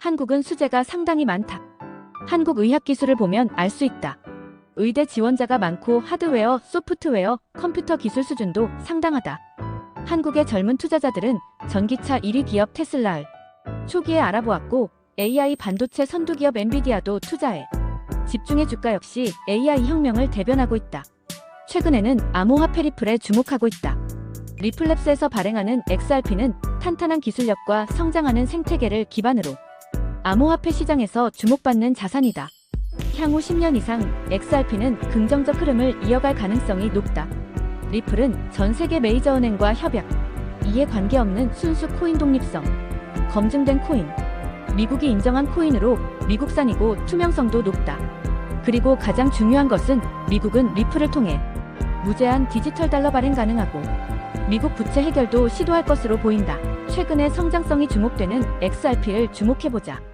한국은 수재가 상당히 많다. 한국 의학 기술을 보면 알 수 있다. 의대 지원자가 많고 하드웨어, 소프트웨어, 컴퓨터 기술 수준도 상당하다. 한국의 젊은 투자자들은 전기차 1위 기업 테슬라를 초기에 알아보았고 AI 반도체 선두 기업 엔비디아도 투자해. 집중의 주가 역시 AI 혁명을 대변하고 있다. 최근에는 암호화 페리플에 주목하고 있다. 리플랩스에서 발행하는 XRP는 탄탄한 기술력과 성장하는 생태계를 기반으로 암호화폐 시장에서 주목받는 자산이다. 향후 10년 이상 XRP는 긍정적 흐름을 이어갈 가능성이 높다. 리플은 전 세계 메이저 은행과 협약, 이에 관계없는 순수 코인 독립성, 검증된 코인, 미국이 인정한 코인으로 미국산이고 투명성도 높다. 그리고 가장 중요한 것은 미국은 리플을 통해 무제한 디지털 달러 발행 가능하고 미국 부채 해결도 시도할 것으로 보인다. 최근에 성장성이 주목되는 XRP를 주목해보자.